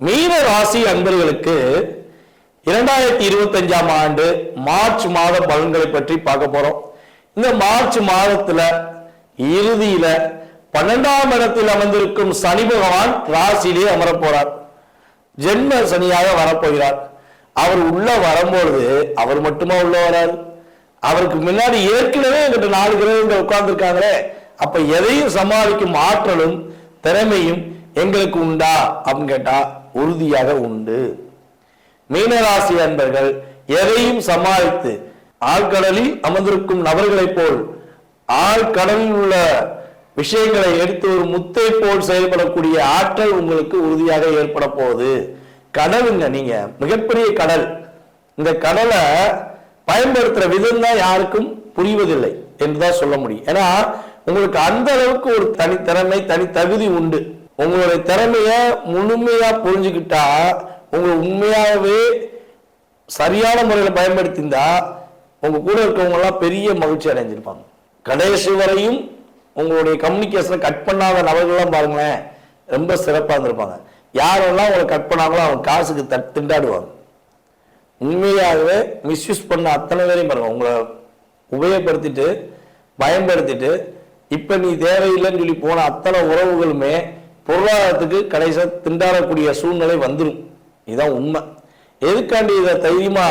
மீன ராசி அன்பர்களுக்கு இரண்டாயிரத்தி இருபத்தஞ்சாம் ஆண்டு மார்ச் மாத பலன்களை பற்றி பார்க்க போறோம். இந்த மார்ச் மாதத்துல இறுதியில பன்னெண்டாம் இடத்தில் அமர்ந்திருக்கும் சனி பகவான் ராசியிலே அமரப் போறார். ஜென்ம சனியாக வரப்போகிறார். அவர் உள்ள வரும்பொழுது அவர் மட்டுமா உள்ள வராரு? அவருக்கு முன்னாடி ஏற்கனவே எங்கிட்ட நாலு கிரகங்கள் உட்கார்ந்துருக்காங்களே அப்ப எதையும் சமாளிக்கும் ஆற்றலும் திறமையும் எங்களுக்கு உண்டா? அப்படின்னு கேட்டா உறுதியாக உண்டு. மீனராசி அன்பர்கள் எதையும் சமாளித்து ஆழ்கடலில் அமர்ந்திருக்கும் நபர்களைப் போல் ஆழ்கடலில் உள்ள விஷயங்களை எடுத்து ஒரு முத்தை போல் செயல்படக்கூடிய ஆற்றல் உங்களுக்கு உறுதியாக ஏற்பட போகுது. கடலுங்க நீங்க மிகப்பெரிய கடல். இந்த கடலை பயன்படுத்துற விதம் தான் யாருக்கும் புரிவதில்லை என்றுதான் சொல்ல முடியும். ஏன்னா உங்களுக்கு அந்த அளவுக்கு ஒரு தனித்திறமை தனி தகுதி உண்டு. உங்களுடைய திறமைய முழுமையா புரிஞ்சுக்கிட்டா உங்களை உண்மையாகவே சரியான முறையில் பயன்படுத்தியிருந்தா உங்க கூட இருக்கவங்கெல்லாம் பெரிய மகிழ்ச்சி அடைஞ்சிருப்பாங்க. கடைசி வரையும் உங்களுடைய கம்யூனிகேஷனை கட் பண்ணாத நபர்கள்லாம் பாருங்களேன் ரொம்ப சிறப்பாக இருந்திருப்பாங்க. யாரெல்லாம் அவங்களை கட் பண்ணாங்களோ அவங்க காசுக்கு தட் திண்டாடுவாங்க. உண்மையாகவே மிஸ்யூஸ் பண்ண அத்தனை பேரையும் பாருங்க உங்களை உபயோகப்படுத்திட்டு பயன்படுத்திட்டு இப்போ நீ தேவையில்லைன்னு சொல்லி போன அத்தனை உறவுகளுமே பொருளாதாரத்துக்கு கடைசியாக திண்டாடக்கூடிய சூழ்நிலை வந்துடும் இதுதான் உண்மை. எதுக்காண்டி இதை தைரியமா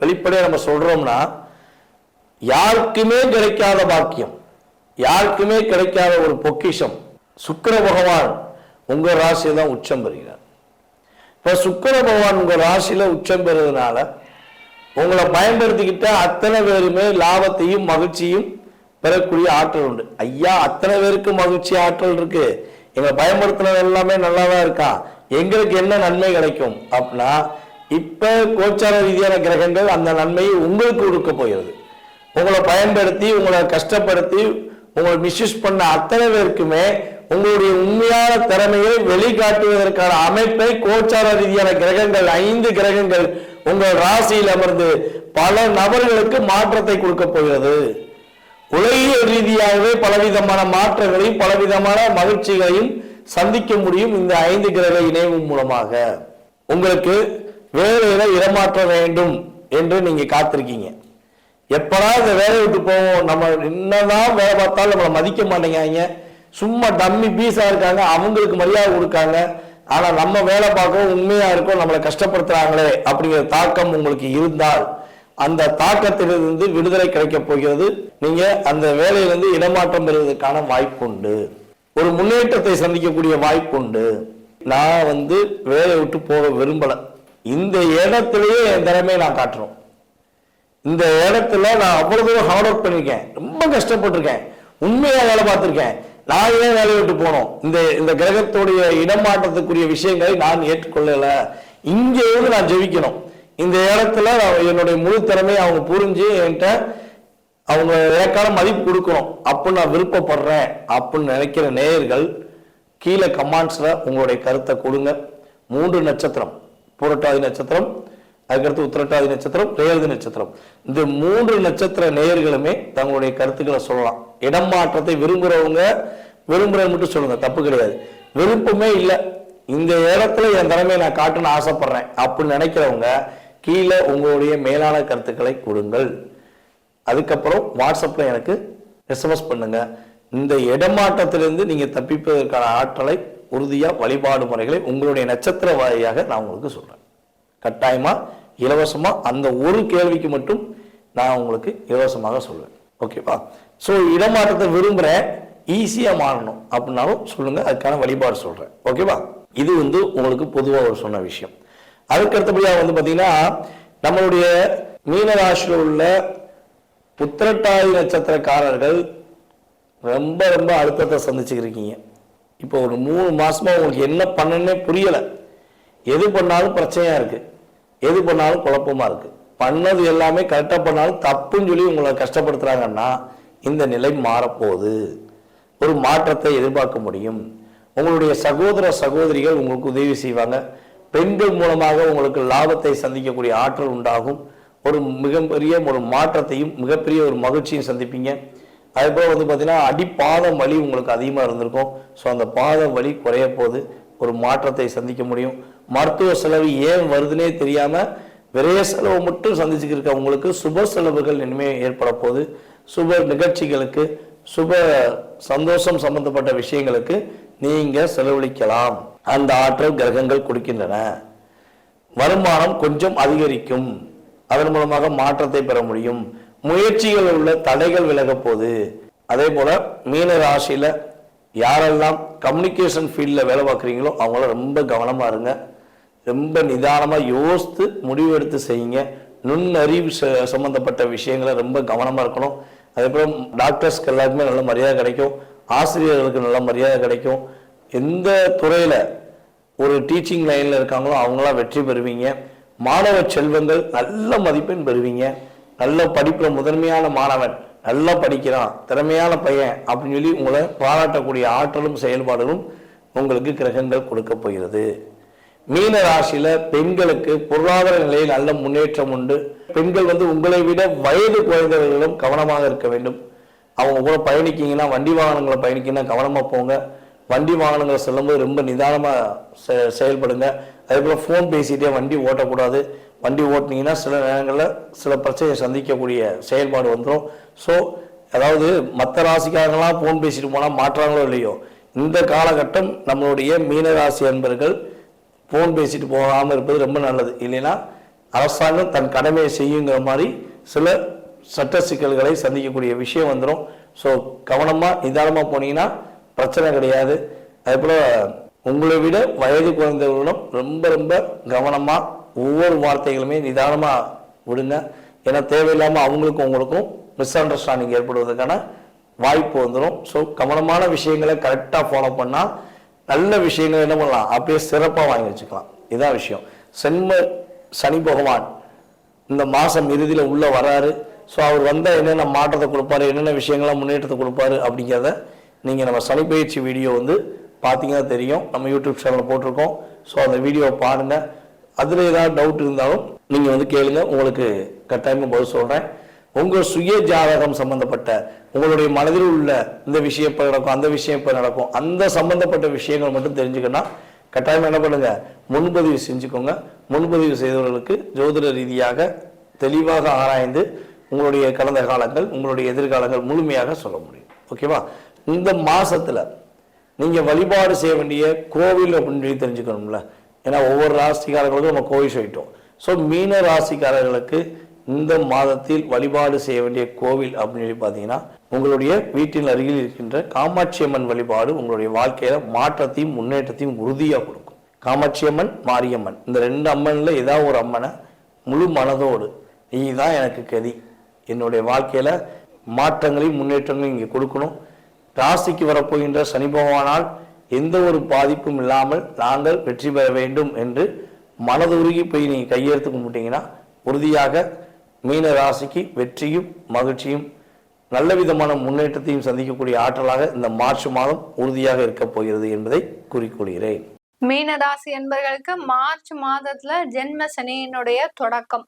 வெளிப்படையாக நம்ம சொல்றோம்னா யாருக்குமே கிடைக்காத பாக்கியம் யாருக்குமே கிடைக்காத ஒரு பொக்கிஷம் சுக்கர பகவான் உங்க ராசியை தான் உச்சம் பெறுகிறார். இப்ப சுக்கர பகவான் உங்க ராசியில உச்சம் பெறுறதுனால உங்களை பயன்படுத்திக்கிட்ட அத்தனை பேருமே லாபத்தையும் மகிழ்ச்சியும் பெறக்கூடிய ஆற்றல் உண்டு. ஐயா அத்தனை பேருக்கு மகிழ்ச்சி ஆற்றல் இருக்கு. இவங்க பயமுறுத்துனது எல்லாமே நல்லா தான் இருக்கா? எங்களுக்கு என்ன நன்மை கிடைக்கும்? அப்படின்னா இப்ப கோச்சார ரீதியான கிரகங்கள் அந்த நன்மையை உங்களுக்கு கொடுக்க போகிறது. உங்களை பயன்படுத்தி உங்களை கஷ்டப்படுத்தி உங்களை மிஸ்யூஸ் பண்ண அத்தனை பேருக்குமே உங்களுடைய உண்மையான திறமையை வெளிக்காட்டுவதற்கான அமைப்பை கோச்சார ரீதியான கிரகங்கள் ஐந்து கிரகங்கள் உங்கள் ராசியில் அமர்ந்து பல நபர்களுக்கு மாற்றத்தை கொடுக்க போகிறது. உலகிய ரீதியாகவே பலவிதமான மாற்றங்களையும் பலவிதமான மகிழ்ச்சிகளையும் சந்திக்க முடியும் இந்த ஐந்து கிரக இணைவு மூலமாக. உங்களுக்கு வேலையில இடமாற்ற வேண்டும் என்று நீங்க காத்திருக்கீங்க. எப்படா இந்த வேலையை விட்டு போவோம்? நம்ம என்னதான் வேலை பார்த்தாலும் நம்மளை மதிக்க மாட்டேங்காங்க சும்மா டம்மி பீஸா இருக்காங்க அவங்களுக்கு மரியாதை கொடுக்காங்க. ஆனா நம்ம வேலை பார்க்கவும் உண்மையா இருக்கோம் நம்மளை கஷ்டப்படுத்துறாங்களே அப்படிங்கிற தாக்கம் உங்களுக்கு இருந்தால் அந்த தாக்கத்திலிருந்து விடுதலை கிடைக்கப் போகிறது. நீங்க அந்த வேலையிலிருந்து இடமாற்றம் பெறுவதற்கான வாய்ப்பு உண்டு ஒரு முன்னேற்றத்தை சந்திக்கக்கூடிய வாய்ப்பு உண்டு நான் வந்து வேலையை விட்டு போக விரும்பல. இந்த இடத்திலேயே என் திறமையை நான் காட்டுறோம். இந்த இடத்துல நான் அவ்வளவு தூரம் ஹார்ட் ஒர்க் பண்ணியிருக்கேன் ரொம்ப கஷ்டப்பட்டிருக்கேன். உண்மையா வேலை பார்த்திருக்கேன். நான் ஏன் வேலையை விட்டு போனோம்? இந்த இந்த கிரகத்துடைய இடமாற்றத்துக்குரிய விஷயங்களை நான் ஏற்றுக்கொள்ளல. இங்கே இருந்து நான் ஜெபிக்கணும். இந்த இடத்துல என்னுடைய முழு திறமையை அவங்க புரிஞ்சு என்கிட்ட அவங்க எனக்கான மதிப்பு கொடுக்கணும். அப்படின்னு நான் விருப்பப்படுறேன் அப்படின்னு நினைக்கிற நேயர்கள் கீழே கமாண்ட்ஸில் உங்களுடைய கருத்தை கொடுங்க. மூன்று நட்சத்திரம் புரட்டாதி நட்சத்திரம் அதுக்கடுத்து உத்திரட்டாதி நட்சத்திரம் ரேவதி நட்சத்திரம். இந்த மூன்று நட்சத்திர நேயர்களுமே தங்களுடைய கருத்துக்களை சொல்லலாம். இடம் மாற்றத்தை விரும்புகிறவங்க விரும்புறேன்னு மட்டும் சொல்லுங்க தப்பு கிடையாது. விருப்பமே இல்லை. இந்த இடத்துல என் திறமையை நான் காட்டணும்னு ஆசைப்படுறேன் அப்படின்னு நினைக்கிறவங்க கீழே உங்களுடைய மேலான கருத்துக்களை கொடுங்கள். அதுக்கப்புறம் வாட்ஸ்அப்பில் எனக்கு எஸ்எம்எஸ் பண்ணுங்க. இந்த இடமாற்றத்திலிருந்து நீங்கள் தப்பிப்பதற்கான ஆற்றலை உறுதியாக வழிபாடு முறைகளை உங்களுடைய நட்சத்திர வாரியாக நான் உங்களுக்கு சொல்கிறேன் கட்டாயமாக இலவசமாக அந்த ஒரு கேள்விக்கு மட்டும் நான் உங்களுக்கு இலவசமாக சொல்வேன் ஓகேவா ஸோ இடமாற்றத்தை விரும்புகிறேன் ஈஸியாக மாறணும். அப்படின்னாலும் சொல்லுங்கள் அதுக்கான வழிபாடு சொல்கிறேன் ஓகேவா இது வந்து உங்களுக்கு பொதுவாக ஒரு சொன்ன விஷயம். அதுக்கு அடுத்தபடியாக வந்து பார்த்தீங்கன்னா நம்மளுடைய மீனராசியில் உள்ள உத்திரட்டாதி நட்சத்திரக்காரர்கள் ரொம்ப ரொம்ப அழுத்தத்தை சந்திச்சுக்கிருக்கீங்க இப்போ ஒரு மூணு மாசமா உங்களுக்கு என்ன பண்ணனே புரியலை. எது பண்ணாலும் பிரச்சனையா இருக்கு. எது பண்ணாலும் குழப்பமா இருக்கு. பண்ணது எல்லாமே கரெக்டாக பண்ணாலும் தப்புன்னு சொல்லி உங்களை கஷ்டப்படுத்துறாங்கன்னா இந்த நிலை மாறப்போகுது. ஒரு மாற்றத்தை எதிர்பார்க்க முடியும். உங்களுடைய சகோதர சகோதரிகள் உங்களுக்கு உதவி செய்வாங்க. பெண்கள் மூலமாக உங்களுக்கு லாபத்தை சந்திக்கக்கூடிய ஆற்றல் உண்டாகும். ஒரு மிகப்பெரிய ஒரு மாற்றத்தையும் மிகப்பெரிய ஒரு மகிழ்ச்சியும் சந்திப்பீங்க. அதுபோல் வந்து பார்த்தீங்கன்னா அடிப்பாதம் வலி உங்களுக்கு அதிகமாக இருந்திருக்கும். ஸோ அந்த பாத வலி குறைய போது ஒரு மாற்றத்தை சந்திக்க முடியும். மருத்துவ செலவு ஏன் வருதுன்னே தெரியாமல் விரைய செலவு மட்டும் சந்திச்சுக்கிருக்க உங்களுக்கு சுப செலவுகள் இனிமேல் ஏற்பட போகுது. சுப நிகழ்ச்சிகளுக்கு சுப சந்தோஷம் சம்பந்தப்பட்ட விஷயங்களுக்கு நீங்கள் செலவழிக்கலாம். அந்த ஆற்றல் கிரகங்கள் கொடுக்கின்றன. வருமானம் கொஞ்சம் அதிகரிக்கும். அதன் மூலமாக மாற்றத்தை பெற முடியும். முயற்சிகள் உள்ள தடைகள் விலகப் போகுது. அதே போல மீன ராசியில் யாரெல்லாம் கம்யூனிகேஷன் ஃபீல்டில் வேலை பார்க்குறீங்களோ அவங்கள ரொம்ப கவனமா இருங்க. ரொம்ப நிதானமாக யோசித்து முடிவெடுத்து செய்யுங்க. நுண்ணறிவு ச- விஷயங்களை ரொம்ப கவனமாக இருக்கணும். அதே போல் டாக்டர்ஸ்க்கு எல்லாருக்குமே நல்ல மரியாதை கிடைக்கும். ஆசிரியர்களுக்கு நல்ல மரியாதை கிடைக்கும். எந்த துறையில் ஒரு டீச்சிங் லைனில் இருக்காங்களோ அவங்களாம் வெற்றி பெறுவீங்க. மாணவ செல்வங்கள் நல்ல மதிப்பெண் பெறுவீங்க. நல்ல படிப்பில் முதன்மையான மாணவன் நல்லா படிக்கிறான் திறமையான பையன் அப்படின்னு சொல்லி உங்களை பாராட்டக்கூடிய ஆற்றலும் செயல்பாடுகளும் உங்களுக்கு கிரகங்கள் கொடுக்க போகிறது. மீன ராசியில் பெண்களுக்கு பொருளாதார நிலையில் நல்ல முன்னேற்றம் உண்டு. பெண்கள் வந்து உங்களை விட வயது குறைந்தவர்களும் கவனமாக இருக்க வேண்டும். அவங்க கூட பயணிக்கிங்கன்னா வண்டி வாகனங்களை பயணிக்கீங்கன்னா கவனமாக போங்க. வண்டி வாகனங்களை செல்லும்போது ரொம்ப நிதானமாக செ- செயல்படுங்க. அதேபோல் ஃபோன் பேசிகிட்டே வண்டி ஓட்டக்கூடாது. வண்டி ஓட்டுனீங்கன்னா சில நேரங்களில் சில பிரச்சனையை சந்திக்கக்கூடிய செயல்பாடு வந்துடும் ஸோ அதாவது மற்ற ராசிக்காரங்களாம் ஃபோன் பேசிட்டு போனால் மாற்றாங்களோ இல்லையோ இந்த காலகட்டம் நம்மளுடைய மீனராசி அன்பர்கள் ஃபோன் பேசிட்டு போகாமல் இருப்பது ரொம்ப நல்லது. இல்லைன்னா அரசாங்கம் தன் கடமையை செய்யுங்கிற மாதிரி சில சட்ட சிக்கல்களை சந்திக்கக்கூடிய விஷயம் வந்துடும் ஸோ கவனமாக நிதானமாக போனீங்கன்னா பிரச்சனை கிடையாது. அதே போல் உங்களை விட வயது குறைந்தவர்களிடம் ரொம்ப ரொம்ப கவனமாக ஒவ்வொரு வார்த்தைகளுமே நிதானமாக விடுங்க. ஏன்னா தேவையில்லாமல் அவங்களுக்கும் உங்களுக்கும் மிஸ் அண்டர்ஸ்டாண்டிங் ஏற்படுவதற்கான வாய்ப்பு வந்துடும் ஸோ கவனமான விஷயங்களை கரெக்டாக ஃபாலோ பண்ணால் நல்ல விஷயங்களை என்ன பண்ணலாம்? அப்படியே சிறப்பாக வாங்கி வச்சுக்கலாம். இதான் விஷயம். சென்ம சனி பகவான் இந்த மாதம் இறுதியில் உள்ளே வராரு. ஸோ அவர் வந்தால் என்னென்ன மாற்றத்தை கொடுப்பாரு? என்னென்ன விஷயங்கள்லாம் முன்னேற்றத்தை கொடுப்பாரு? அப்படிங்கிறத நீங்கள் நம்ம சனிப்பயிற்சி வீடியோ வந்து பார்த்தீங்கன்னா தெரியும். நம்ம யூடியூப் சேனலில் போட்டிருக்கோம். ஸோ அந்த வீடியோவை பாருங்கள் அதில் ஏதாவது டவுட் இருந்தாலும் நீங்கள் வந்து கேளுங்க. உங்களுக்கு கட்டாயமாக பதில் சொல்கிறேன் உங்கள் சுய ஜாதகம் சம்பந்தப்பட்ட உங்களுடைய மனதில் உள்ள இந்த விஷயம் இப்போ நடக்கும் அந்த விஷயம் இப்போ நடக்கும் அந்த சம்பந்தப்பட்ட விஷயங்கள் மட்டும் தெரிஞ்சுக்கணும் கட்டாயம் என்ன பண்ணுங்கள் முன்பதிவு செஞ்சுக்கோங்க. முன்பதிவு செய்தவர்களுக்கு ஜோதிட ரீதியாக தெளிவாக ஆராய்ந்து உங்களுடைய கடந்த காலங்கள் உங்களுடைய எதிர்காலங்கள் முழுமையாக சொல்ல முடியும். ஓகேவா இந்த மாதத்தில் நீங்கள் வழிபாடு செய்ய வேண்டிய கோவில் அப்படின்னு சொல்லி தெரிஞ்சுக்கணும்ல. ஏன்னா ஒவ்வொரு ராசிக்காரர்களுக்கும் நம்ம கோவில் சொல்லிட்டோம். ஸோ மீன ராசிக்காரர்களுக்கு இந்த மாதத்தில் வழிபாடு செய்ய வேண்டிய கோவில் அப்படின்னு சொல்லி பார்த்தீங்கன்னா உங்களுடைய வீட்டின் அருகில் இருக்கின்ற காமாட்சி அம்மன் வழிபாடு உங்களுடைய வாழ்க்கையில் மாற்றத்தையும் முன்னேற்றத்தையும் உறுதியாக கொடுக்கும். காமாட்சி அம்மன் மாரியம்மன். இந்த ரெண்டு அம்மனில் ஏதாவது ஒரு அம்மனை முழு மனதோடு நீ தான் எனக்கு கதி. என்னுடைய வாழ்க்கையில் மாற்றங்களையும் முன்னேற்றங்களையும் இங்கே கொடுக்கணும். ராசிக்கு வரப்போகின்ற சனி பகவானால் எந்த ஒரு பாதிப்பும் இல்லாமல் நாங்கள் வெற்றி பெற வேண்டும் என்று மனதுருகி போய் நீங்கள் கையெழுத்து கும்பிட்டீங்கன்னா உறுதியாக மீன ராசிக்கு வெற்றியும் மகிழ்ச்சியும் நல்ல விதமான முன்னேற்றத்தையும் சந்திக்கக்கூடிய ஆற்றலாக இந்த மார்ச் மாதம் உறுதியாக இருக்கப் போகிறது என்பதை குறிக்கொள்கிறேன் மீனராசி என்பர்களுக்கு மார்ச் மாதத்துல ஜென்ம சனியினுடைய தொடக்கம்.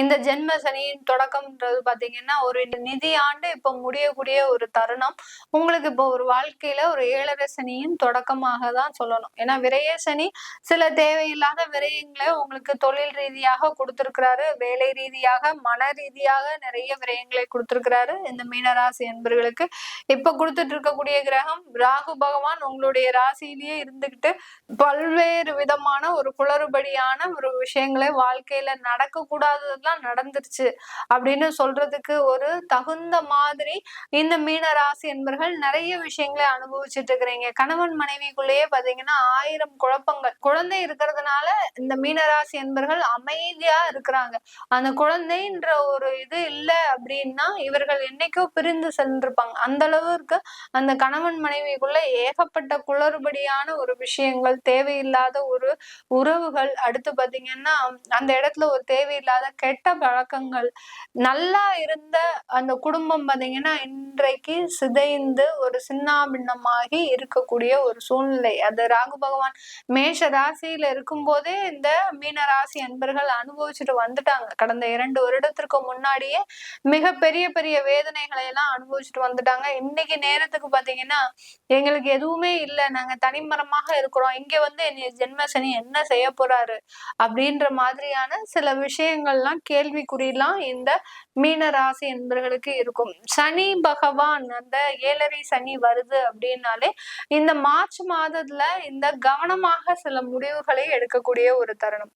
இந்த ஜென்ம சனியின் தொடக்கம்ன்றது பாத்தீங்கன்னா ஒரு நிதி ஆண்டு இப்ப முடியக்கூடிய ஒரு தருணம். உங்களுக்கு இப்போ ஒரு வாழ்க்கையில ஒரு ஏழரை சனியின் தொடக்கமாக தான் சொல்லணும். ஏன்னா விரைய சனி சில தேவையில்லாத விரயங்களை உங்களுக்கு தொழில் ரீதியாக கொடுத்திருக்கிறாரு. வேலை ரீதியாக மன ரீதியாக நிறைய விரயங்களை கொடுத்திருக்கிறாரு. இந்த மீனராசி என்பவர்களுக்கு இப்ப கொடுத்துட்டு இருக்கக்கூடிய கிரகம் ராகு பகவான் உங்களுடைய ராசியிலேயே இருந்துகிட்டு பல்வேறு விதமான ஒரு குளறுபடியான ஒரு விஷயங்களை வாழ்க்கையில நடக்க கூடாததெல்லாம் நடந்துருச்சு. அப்படின்னு சொல்றதுக்கு ஒரு தகுந்த மாதிரி இந்த மீன ராசி என்பர்கள் நிறைய விஷயங்களை அனுபவிச்சுட்டு இருக்கிறீங்க. கணவன் மனைவிக்குள்ளேயே பாத்தீங்கன்னா ஆயிரம் குழப்பங்கள். குழந்தை இருக்கிறதுனால இந்த மீனராசி என்பர்கள் அமைதியா இருக்கிறாங்க. அந்த குழந்தைன்ற ஒரு இது இல்லை அப்படின்னா இவர்கள் என்னைக்கோ பிரிந்து சென்றிருப்பாங்க. அந்த அளவுக்கு அந்த கணவன் மனைவிக்குள்ள ஏகப்பட்ட குளறுபடியான ஒரு விஷயங்கள் தேவை தேவையில்லாத ஒரு உறவுகள். அடுத்து பாத்தீங்கன்னா அந்த இடத்துல ஒரு தேவையில்லாத கெட்ட பழக்கங்கள். நல்லா இருந்த அந்த குடும்பம் பாத்தீங்கன்னா இன்றைக்கு சிதைந்து ஒரு சின்னாபின்னமாகி இருக்கக்கூடிய ஒரு சூழ்நிலை. அது ராகு பகவான் மேஷ ராசியில இருக்கும் போதே இந்த மீன ராசி அன்பர்கள் அனுபவிச்சுட்டு வந்துட்டாங்க. கடந்த இரண்டு வருடத்திற்கு முன்னாடியே மிக பெரிய பெரிய வேதனைகளை எல்லாம் அனுபவிச்சுட்டு வந்துட்டாங்க. இன்னைக்கு நேரத்துக்கு பாத்தீங்கன்னா எங்களுக்கு எதுவுமே இல்லை. நாங்க தனிமரமாக இருக்கிறோம். இங்க வந்து என்னை ஜென்ம சனி என்ன செய்ய போறாரு அப்படின்ற மாதிரியான சில விஷயங்கள்லாம் கேள்விக்குறிலாம் இந்த மீன ராசி என்பவர்களுக்கு இருக்கும். சனி பகவான் அந்த ஏழரை சனி வருது அப்படின்னாலே இந்த மார்ச் மாதத்துல இந்த கவனமாக சில முடிவுகளை எடுக்கக்கூடிய ஒரு தருணம்.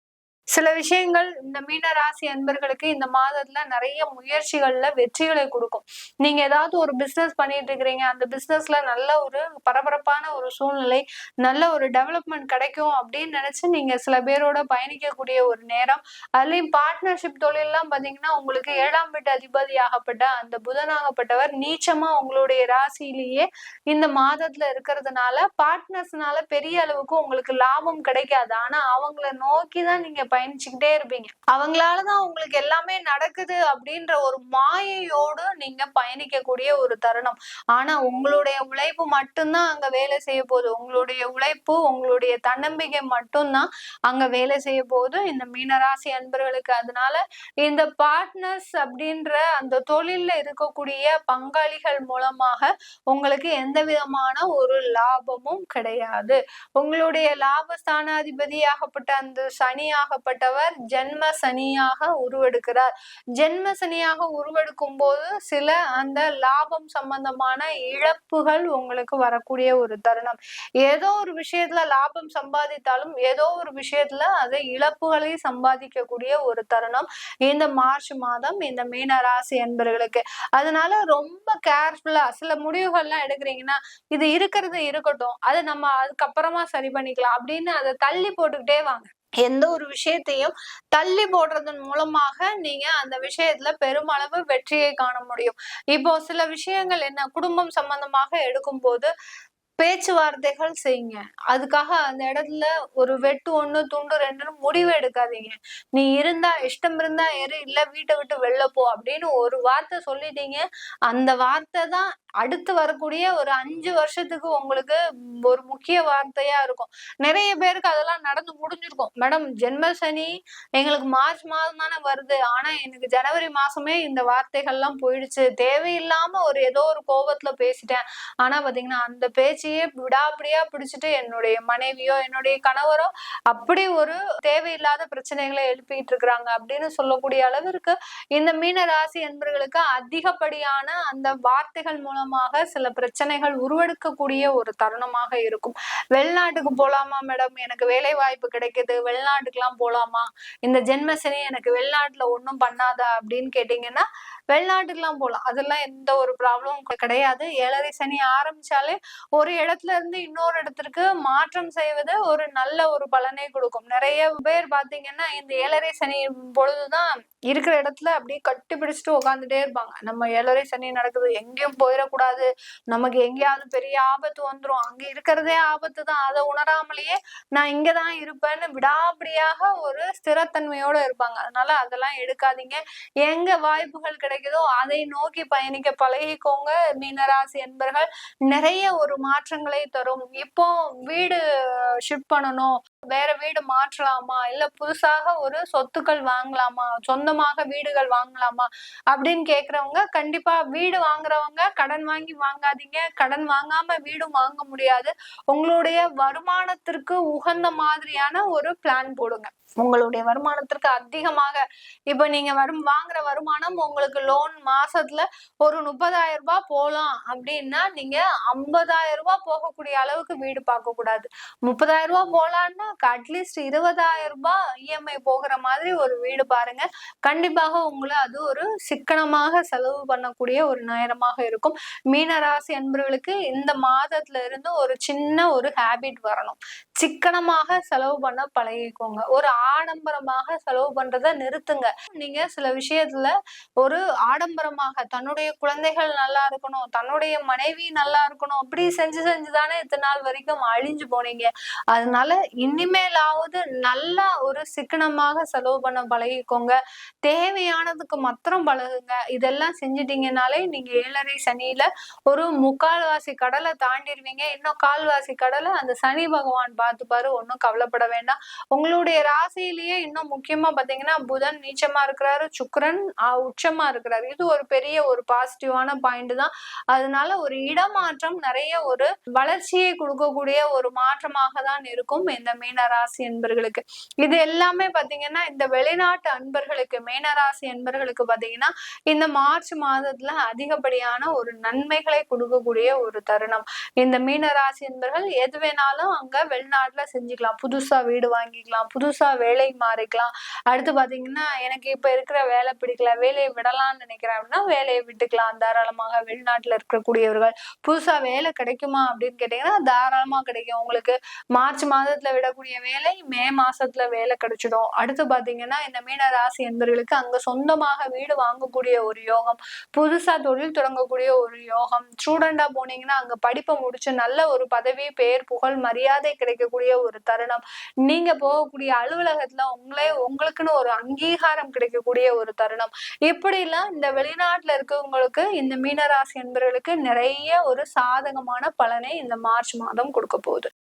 சில விஷயங்கள் இந்த மீன ராசி அன்பர்களுக்கு இந்த மாதத்துல நிறைய முயற்சிகள்ல வெற்றிகளை கொடுக்கும். நீங்க ஏதாவது ஒரு பிசினஸ் பண்ணிட்டு இருக்கிறீங்க. அந்த பிசினஸ்ல நல்ல ஒரு பரபரப்பான ஒரு சூழ்நிலை நல்ல ஒரு டெவலப்மெண்ட் கிடைக்கும் அப்படின்னு நினைச்சு நீங்க சில பேரோட பயணிக்கக்கூடிய ஒரு நேரம் அதுலயும் பார்ட்னர்ஷிப் தொழிலெல்லாம் பாத்தீங்கன்னா உங்களுக்கு ஏழாம் வீட்டு அதிபதி ஆகப்பட்ட அந்த புதனாகப்பட்டவர் நீச்சமா உங்களுடைய ராசியிலேயே இந்த மாதத்துல இருக்கிறதுனால பார்ட்னர்ஸ்னால பெரிய அளவுக்கு உங்களுக்கு லாபம் கிடைக்காது. ஆனா அவங்கள நோக்கி தான் நீங்க பயணிச்சுக்கிட்டே இருப்பீங்க. அவங்களாலதான் உங்களுக்கு எல்லாமே நடக்குது அப்படின்ற ஒரு மாயையோடு நீங்க பயணிக்கக்கூடிய ஒரு தருணம். ஆனா உங்களுடைய உழைப்பு மட்டும்தான் அங்க வேலை செய்ய போகுது. உங்களுடைய உழைப்பு உங்களுடைய தன்னம்பிக்கை மட்டும்தான் அங்க வேலை செய்ய போகுது. இந்த மீனராசி அன்பர்களுக்கு அதனால இந்த பார்ட்னர்ஸ் அப்படின்ற அந்த தொழில்ல இருக்கக்கூடிய பங்காளிகள் மூலமாக உங்களுக்கு எந்த விதமான ஒரு லாபமும் கிடையாது. உங்களுடைய லாபஸ்தானாதிபதியாகப்பட்ட அந்த சனியாக சனியாகப்பட்டவர் ஜென்ம சனியாக உருவெடுக்கிறார். ஜென்ம சனியாக உருவெடுக்கும் போது சில அந்த லாபம் சம்பந்தமான இழப்புகள் உங்களுக்கு வரக்கூடிய ஒரு தருணம். ஏதோ ஒரு விஷயத்துல லாபம் சம்பாதித்தாலும் ஏதோ ஒரு விஷயத்துல அதை இழப்புகளை சம்பாதிக்கக்கூடிய ஒரு தருணம். இந்த மார்ச் மாதம் இந்த மீன ராசி என்பர்களுக்கு அதனால ரொம்ப கேர்ஃபுல்லா சில முடிவுகள்லாம் எடுக்கிறீங்கன்னா இது இருக்கிறது இருக்கட்டும் அது நம்ம அதுக்கப்புறமா சரி பண்ணிக்கலாம் அப்படின்னு அதை தள்ளி போட்டுக்கிட்டே வாங்க. எந்த ஒரு விஷயத்தையும் தள்ளி போடுறதன் மூலமாக நீங்க அந்த விஷயத்துல பெருமளவு வெற்றியை காண முடியும். இப்போ சில விஷயங்கள் என்ன குடும்பம் சம்பந்தமாக எடுக்கும்போது பேச்சுவார்த்தைகள் செய்யுங்க. அதுக்காக அந்த இடத்துல ஒரு வெட்டு ஒண்ணு துண்டு ரெண்டுன்னு முடிவு எடுக்காதீங்க. நீ இருந்தா இஷ்டம் இருந்தா ஏறு இல்ல வீட்டை விட்டு வெளில போ அப்படின்னு ஒரு வார்த்தை சொல்லிட்டீங்க. அந்த வார்த்தை தான் அடுத்து வரக்கூடிய ஒரு அஞ்சு வருஷத்துக்கு உங்களுக்கு ஒரு முக்கிய வார்த்தையா இருக்கும். நிறைய பேருக்கு அதெல்லாம் நடந்து முடிஞ்சிருக்கும். மேடம் ஜென்ம சனி எங்களுக்கு மார்ச் மாதம் தானே வருது. ஆனா எனக்கு ஜனவரி மாசமே இந்த வார்த்தைகள்லாம் போயிடுச்சு. தேவையில்லாம ஒரு ஏதோ ஒரு கோபத்துல பேசிட்டேன். ஆனா பாத்தீங்கன்னா அந்த பேச்சையே விடாப்படியா பிடிச்சிட்டு என்னுடைய மனைவியோ என்னுடைய கணவரோ அப்படி ஒரு தேவையில்லாத பிரச்சனைகளை எழுப்பிட்டு இருக்கிறாங்க அப்படின்னு சொல்லக்கூடிய அளவிற்கு இந்த மீன ராசி என்பவர்களுக்கு அதிகப்படியான அந்த வார்த்தைகள் மூலம் காரணமாக சில பிரச்சனைகள் உருவெடுக்கக்கூடிய ஒரு தருணமாக இருக்கும். வெளிநாட்டுக்கு போலாமா மேடம் எனக்கு வேலை வாய்ப்பு கிடைக்குது. வெளிநாட்டுக்கெல்லாம் போலாமா? இந்த ஜென்மசனி எனக்கு வெளிநாட்டுல ஒன்றும் பண்ணாதா அப்படின்னு கேட்டீங்கன்னா வெளிநாட்டுக்கெல்லாம் போகலாம் அதெல்லாம் எந்த ஒரு ப்ராப்ளமும் கிடையாது. ஏழரை சனி ஆரம்பிச்சாலே ஒரு இடத்துல இருந்து இன்னொரு இடத்திற்கு மாற்றம் செய்வது ஒரு நல்ல ஒரு பலனை கொடுக்கும். நிறைய பேர் பாத்தீங்கன்னா இந்த ஏழரை சனி பொழுதுதான் இருக்கிற இடத்துல அப்படியே கட்டி பிடிச்சிட்டு உட்காந்துட்டே இருப்பாங்க. நம்ம ஏழரை சனி நடக்குது எங்கேயும் போயிடக்கூடாது. கூடாது நமக்கு எங்கேயாவது பெரிய ஆபத்து வந்துரும். அங்க இருக்கிறதே ஆபத்து தான். அதை உணராமலேயே நான் இங்கதான் இருப்பேன்னு விடாப்பிடியாக ஒரு ஸ்திரத்தன்மையோட இருப்பாங்க. அதனால அதெல்லாம் எடுக்காதீங்க. எங்க வாய்ப்புகள் கிடைக்குதோ அதை நோக்கி பயணிக்க பழகிக்கோங்க. மீனராசி என்பர்கள் நிறைய ஒரு மாற்றங்களை தரும். இப்போ வீடு ஷிஃப்ட் பண்ணணும். வேற வீடு மாற்றலாமா? இல்ல புதுசாக ஒரு சொத்துக்கள் வாங்கலாமா? சொந்தமாக வீடுகள் வாங்கலாமா? அப்படின்னு கேக்குறவங்க கண்டிப்பா வீடு வாங்குறவங்க கடன் வாங்கி வாங்காதீங்க. கடன் வாங்காம வீடும் வாங்க முடியாது. உங்களுடைய வருமானத்திற்கு உகந்த மாதிரியான ஒரு பிளான் போடுங்க. உங்களுடைய வருமானத்திற்கு அதிகமாக. இப்ப நீங்க வரும் வாங்குற வருமானம் உங்களுக்கு லோன் மாசத்துல ஒரு முப்பதாயிரம் ரூபாய் போலாம். அப்படின்னா நீங்க ஐம்பதாயிரம் ரூபாய் போகக்கூடிய அளவுக்கு வீடு பார்க்க கூடாது. முப்பதாயிரம் ரூபாய் போலான்னா அட்லீஸ்ட் இருபதாயிரம் ரூபாய் இஎம்ஐ போகிற மாதிரி ஒரு வீடு பாருங்க. கண்டிப்பாக உங்களை அது ஒரு சிக்கனமாக செலவு பண்ணக்கூடிய ஒரு நேரமாக இருக்கும். மீனராசி என்பவர்களுக்கு இந்த மாதத்துல இருந்து ஒரு சின்ன ஒரு ஹேபிட் வரணும். சிக்கனமாக செலவு பண்ண பழகிக்கோங்க. ஒரு ஆடம்பரமாக செலவு பண்றதை நிறுத்துங்க. நீங்க சில விஷயத்துல ஒரு ஆடம்பரமாக தன்னுடைய குழந்தைகள் நல்லா இருக்கணும் தன்னுடைய மனைவி நல்லா இருக்கணும் அப்படி செஞ்சு செஞ்சுதானே இத்தனை நாள் வரைக்கும் அழிஞ்சு போனீங்க. அதனால இனிமேலாவது நல்லா ஒரு சிக்கனமாக செலவு பண்ண பழகிக்கோங்க. தேவையானதுக்கு மாத்திரம் பழகுங்க. இதெல்லாம் செஞ்சிட்டீங்கனாலே நீங்க ஏழரை சனியில ஒரு முக்கால்வாசி கடலை தாண்டிடுவீங்க இன்னும் கால்வாசி கடலை அந்த சனி பகவான் பார்த்துப்பாரு. ஒன்றும் கவலைப்பட வேண்டாம். உங்களுடைய ராசியிலேயே இன்னும் முக்கியமா பாத்தீங்கன்னா புதன் நீச்சமா இருக்கிறாரு சுக்கரன் உச்சமா இருக்கிறாரு. இது ஒரு பெரிய ஒரு பாசிட்டிவான பாயிண்ட் தான். அதனால ஒரு இடமாற்றம் நிறைய ஒரு வளர்ச்சியை கொடுக்கக்கூடிய ஒரு மாற்றமாக தான் இருக்கும் இந்த மீனராசி என்பர்களுக்கு. இது எல்லாமே பாத்தீங்கன்னா இந்த வெளிநாட்டு அன்பர்களுக்கு மீனராசி என்பர்களுக்கு பாத்தீங்கன்னா இந்த மார்ச் மாதத்துல அதிகப்படியான ஒரு நன்மைகளை கொடுக்கக்கூடிய ஒரு தருணம். இந்த மீனராசி என்பர்கள் எது வேணாலும் அங்க வெளிநாட்டுல செஞ்சுக்கலாம். புதுசா வீடு வாங்கிக்கலாம். புதுசா வேலை மாறிக்கலாம். அடுத்து பாத்தீங்கன்னா எனக்கு இப்ப இருக்கிற வேலை பிடிக்கல வேலையை விடலாம்னு நினைக்கிறேன் அப்படின்னா வேலையை விட்டுக்கலாம். தாராளமாக வெளிநாட்டுல இருக்கக்கூடியவர்கள் புதுசா வேலை கிடைக்குமா அப்படின்னு கேட்டீங்கன்னா தாராளமா கிடைக்கும். உங்களுக்கு மார்ச் மாதத்துல விடக்கூடிய வேலை மே மாசத்துல வேலை கிடைச்சிடும். அடுத்து பாத்தீங்கன்னா இந்த மீன ராசி என்பர்களுக்கு அங்க சொந்தமாக வீடு வாங்கக்கூடிய ஒரு யோகம் புதுசா தொழில் தொடங்கக்கூடிய ஒரு யோகம் ஸ்டூடெண்டா போனீங்கன்னா அங்க படிப்பை முடிச்சு நல்ல ஒரு பதவி பெயர் புகழ் மரியாதை கிடைக்கக்கூடிய ஒரு தருணம். நீங்க போகக்கூடிய அலுவலக அலுவலகத்துல உங்களே உங்களுக்குன்னு ஒரு அங்கீகாரம் கிடைக்கக்கூடிய ஒரு தருணம். இப்படி எல்லாம் இந்த வெளிநாட்டுல இருக்கவங்களுக்கு இந்த மீனராசி என்பவர்களுக்கு நிறைய ஒரு சாதகமான பலனை இந்த மார்ச் மாதம் கொடுக்க போகுது.